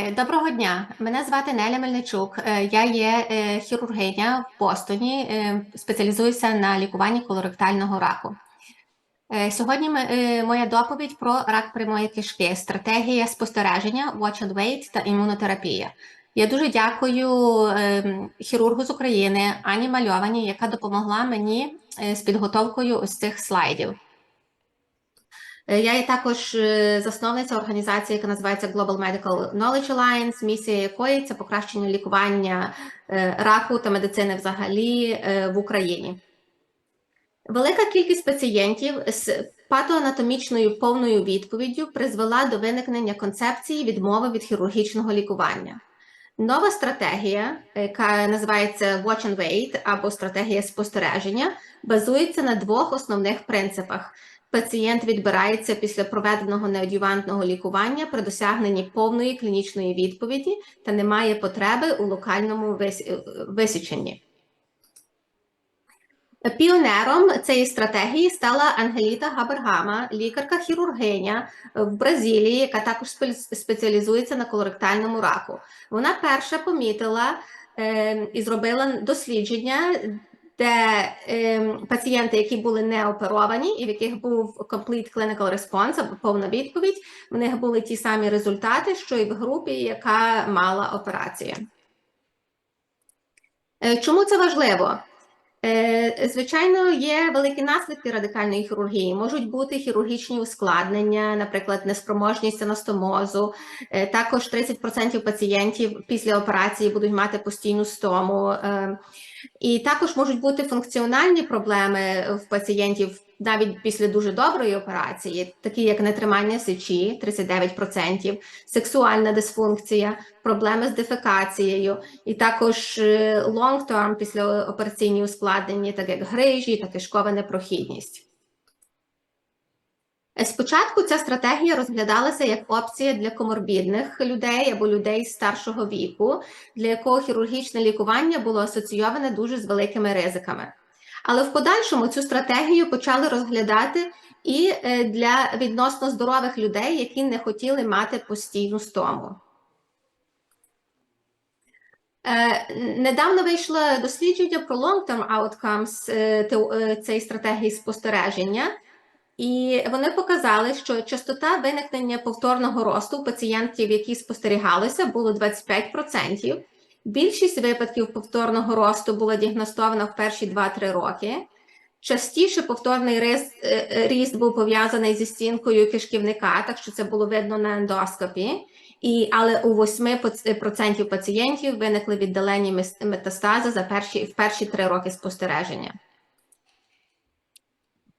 Е, Доброго дня, мене звати Неля Мельничук. Е, Я є е, хірургиня в Бостоні, спеціалізуюся на лікуванні колоректального раку. Сьогодні моя доповідь про рак прямої кишки, стратегія спостереження, watch and wait та імунотерапія. Я дуже дякую хірургу з України Ані Мальовані, яка допомогла мені з підготовкою ось цих слайдів. Е, Я є також е, засновниця організації, яка називається Global Medical Knowledge Alliance, місія якої це покращення лікування е, раку та медицини взагалі в Україні. Велика кількість пацієнтів з патоанатомічною повною відповіддю призвела до виникнення концепції відмови від хірургічного лікування. Нова стратегія, яка називається Watch and Wait або стратегія спостереження, базується на двох основних принципах. Пацієнт відбирається після проведеного неодювантного лікування при досягненні повної клінічної відповіді та не має потреби у локальному висіченні. Піонером цієї стратегії стала Ангеліта Габергама, лікарка-хірургиня в Бразилії, яка також спе- спеціалізується на колоректальному раку. Вона перша помітила е, і зробила дослідження, де е, пацієнти, які були не оперовані, і в яких був complete clinical response, або повна відповідь, в них були ті самі результати, що і в групі, яка мала операцію. Е, Чому це важливо? Е, Звичайно, є великі наслідки радикальної хірургії. Можуть бути хірургічні ускладнення, наприклад, неспроможність анастомозу. Е, Також 30% пацієнтів після операції будуть мати постійну стому. І також можуть бути функціональні проблеми в пацієнтів навіть після дуже доброї операції, такі як нетримання сечі 39%, сексуальна дисфункція, проблеми з дефекацією, і також е, long-term післяопераційні ускладнення, так як грижі та кишкова непрохідність. Спочатку ця стратегія розглядалася як опція для коморбідних людей або людей старшого віку, для якого хірургічне лікування було асоційоване дуже з великими ризиками. Але в подальшому цю стратегію почали розглядати і е, для відносно здорових людей, які не хотіли мати постійну стому. Е, Недавно вийшло дослідження про long-term outcomes е, цієї стратегії спостереження, і вони показали, що частота виникнення повторного росту у пацієнтів, які спостерігалися, було 25%. Більшість випадків повторного росту була діагностована в перші 2-3 роки. Частіше повторний ріст, е, е, ріст був пов'язаний зі стінкою кишківника, так що це було видно на ендоскопі. І, але у 8% пацієнтів виникли віддалені метастази за перші, в перші три роки спостереження.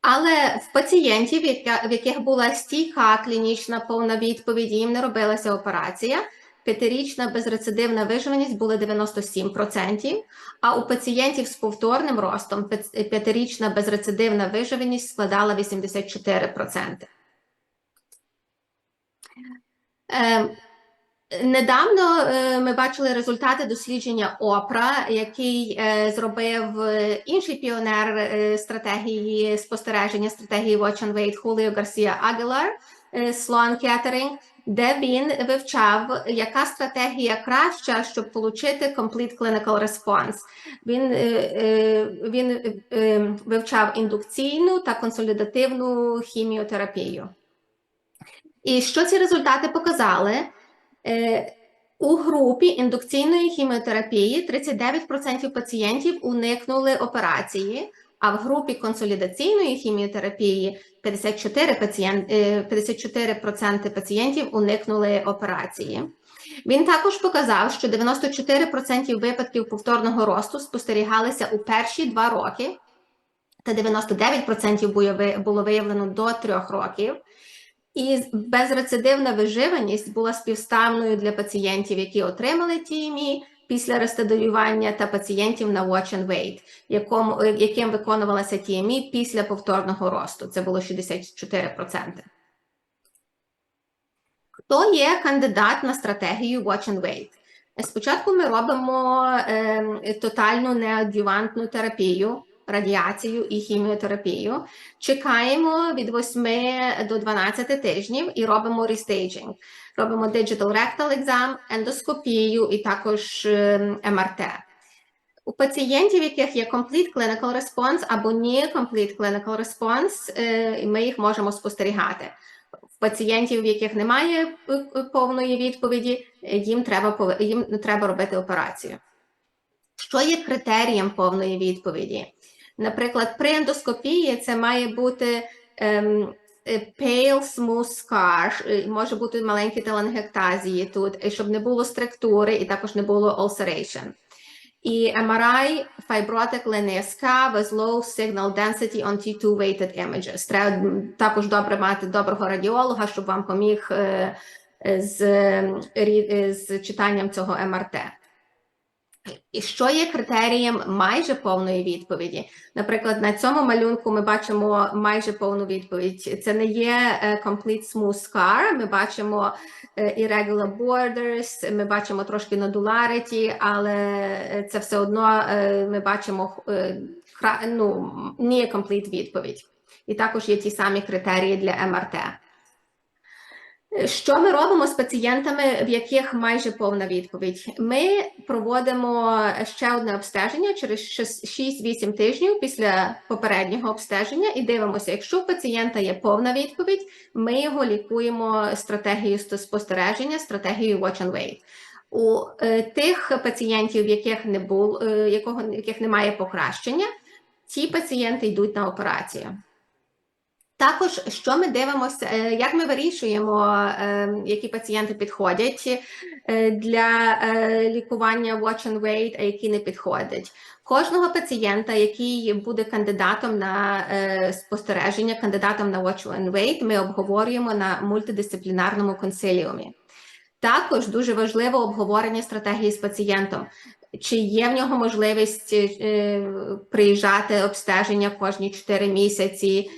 Але в пацієнтів, в яких була стійка клінічна повна відповідь, їм не робилася операція, п'ятирічна безрецидивна виживаність була 97%, а у пацієнтів з повторним ростом п'ятирічна безрецидивна виживаність складала 84%. Е, Недавно е, ми бачили результати дослідження ОПРА, який е, зробив е, інший піонер стратегії спостереження стратегії Watch and Wait Хуліо Гарсія Агілар Sloan Kettering, де він вивчав, яка стратегія краща, щоб отримати complete clinical response. Він, він вивчав індукційну та консолідативну хіміотерапію. І що ці результати показали? Е, У групі індукційної хіміотерапії 39% пацієнтів уникнули операції, а в групі консолідаційної хіміотерапії 54%, пацієнт, е, 54% пацієнтів уникнули операції. Він також показав, що 94% випадків повторного росту спостерігалися у перші два роки, та 99% було виявлено до трьох років. І безрецидивна виживаність була співставною для пацієнтів, які отримали TME після рестадіювання, та пацієнтів на Watch and Wait, якому, яким виконувалася TME після повторного росту. Це було 64%. Хто є кандидат на стратегію Watch and Wait? Спочатку ми робимо е, тотальну неадювантну терапію радіацію і хіміотерапію. Чекаємо від 8 до 12 тижнів і робимо рестейджинг. Робимо digital rectal exam, ендоскопію і також ем, МРТ. У пацієнтів, у яких є complete clinical response або не complete clinical response, е, ми їх можемо спостерігати. В пацієнтів, в яких немає е, е, повної відповіді, їм треба, їм треба робити операцію. Що є критерієм повної відповіді? Наприклад, при ендоскопії це має бути ем, е, pale smooth scar, е, може бути маленькі телангектазії тут, і щоб не було структури і також не було ulceration. І MRI fibrotic леніска with low signal density on T2 weighted images. Треба також добре мати доброго радіолога, щоб вам поміг е, е, з, е, з читанням цього МРТ. І що є критерієм майже повної відповіді? Наприклад, на цьому малюнку ми бачимо майже повну відповідь. Це не є е, complete smooth scar, Ми бачимо е, irregular borders, ми бачимо трошки nodulарity, але е, це все одно ми бачимо ну, не є complete відповідь. І також є ті самі критерії для МРТ. Що ми робимо з пацієнтами, в яких майже повна відповідь? Ми проводимо ще одне обстеження через 6-8 тижнів після попереднього обстеження і дивимося, якщо у пацієнта є повна відповідь, ми його лікуємо стратегією спостереження, стратегією watch and wait. У е, тих пацієнтів, в яких не було, е, якого яких немає покращення, ті пацієнти йдуть на операцію. Також, що ми дивимося, е, як ми вирішуємо, е, які пацієнти підходять е, для лікування watch and wait, а які не підходять. Кожного пацієнта, який буде кандидатом на спостереження, кандидатом на watch and wait, ми обговорюємо на мультидисциплінарному консиліумі. Також дуже важливо обговорення стратегії з пацієнтом. Чи є в нього можливість приїжджати обстеження кожні 4 місяці,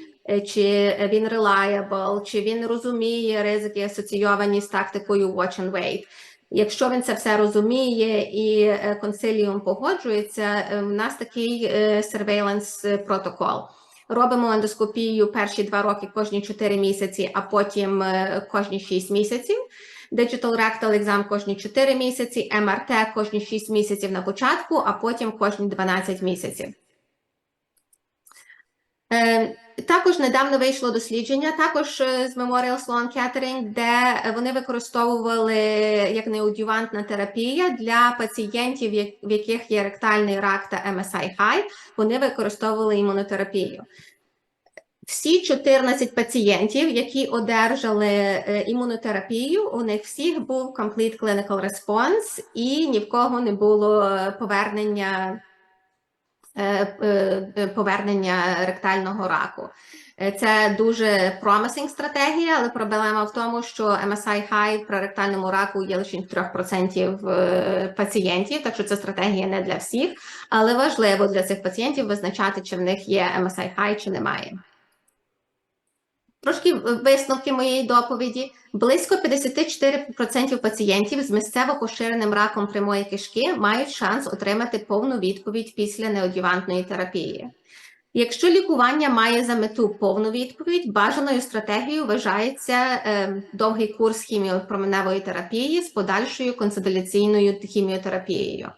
чи він reliable, чи він розуміє ризики асоційовані з тактикою watch and wait. Якщо він це все розуміє і е, консиліум погоджується, е, в нас такий е, surveillance протокол. Робимо ендоскопію перші два роки кожні 4 місяці, а потім е, кожні 6 місяців. Digital rectal exam кожні 4 місяці, МРТ кожні 6 місяців на початку, а потім кожні 12 місяців. Е, Також недавно вийшло дослідження, також е, з Memorial Sloan Kettering, де вони використовували як неодювантна терапія для пацієнтів, в яких є ректальний рак та MSI high, вони використовували імунотерапію. Всі 14 пацієнтів, які одержали е, імунотерапію, у них всіх був complete clinical response і ні в кого не було повернення, повернення ректального раку. Е, Це дуже promising стратегія, але проблема в тому, що MSI high при ректальному раку є лише в 3% е, пацієнтів, так що це стратегія не для всіх, але важливо для цих пацієнтів визначати, чи в них є MSI high, чи немає. Трошки висновки моєї доповіді. Близько 54% пацієнтів з місцево поширеним раком прямої кишки мають шанс отримати повну відповідь після неодювантної терапії. Якщо лікування має за мету повну відповідь, бажаною стратегією вважається е, довгий курс хіміопроменевої терапії з подальшою консолідаційною хіміотерапією.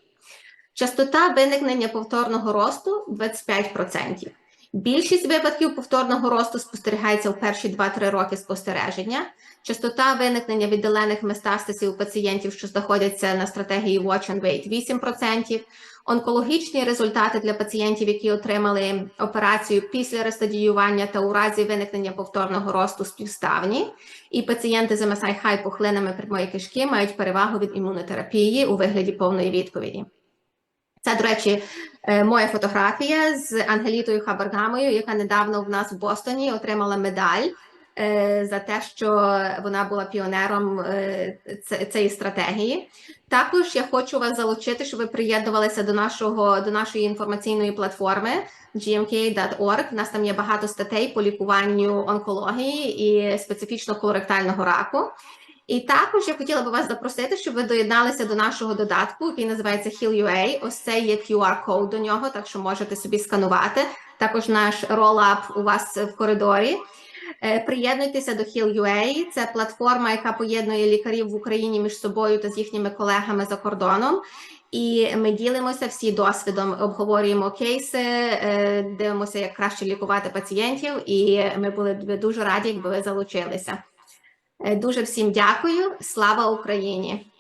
Частота виникнення повторного росту 25%. Більшість випадків повторного росту спостерігається в перші 2-3 роки спостереження. Частота виникнення віддалених метастасів у пацієнтів, що знаходяться на стратегії Watch and Wait 8%. Онкологічні результати для пацієнтів, які отримали операцію після рестадіювання та у разі виникнення повторного росту співставні. І пацієнти з MSI high пухлинами прямої кишки мають перевагу від імунотерапії у вигляді повної відповіді. Це, до речі, моя фотографія з Ангелітою Хабаргамою, яка недавно в нас в Бостоні отримала медаль е, за те, що вона була піонером е, цієї стратегії. Також я хочу вас залучити, щоб ви приєднувалися до нашого до нашої інформаційної платформи gmk.org. У нас там є багато статей по лікуванню онкології і специфічно колоректального раку. І також я хотіла би вас запросити, щоб ви доєдналися до нашого додатку, який називається Heal.ua. Ось це є QR-код до нього, так що можете собі сканувати. Також наш ролап у вас в коридорі. Е, Приєднуйтеся до Heal.ua. Це платформа, яка поєднує лікарів в Україні між собою та з їхніми колегами за кордоном. І ми ділимося всі досвідом, обговорюємо кейси, е, дивимося, як краще лікувати пацієнтів. І ми були б дуже раді, якби ви залучилися. Е, Дуже всім дякую. Слава Україні!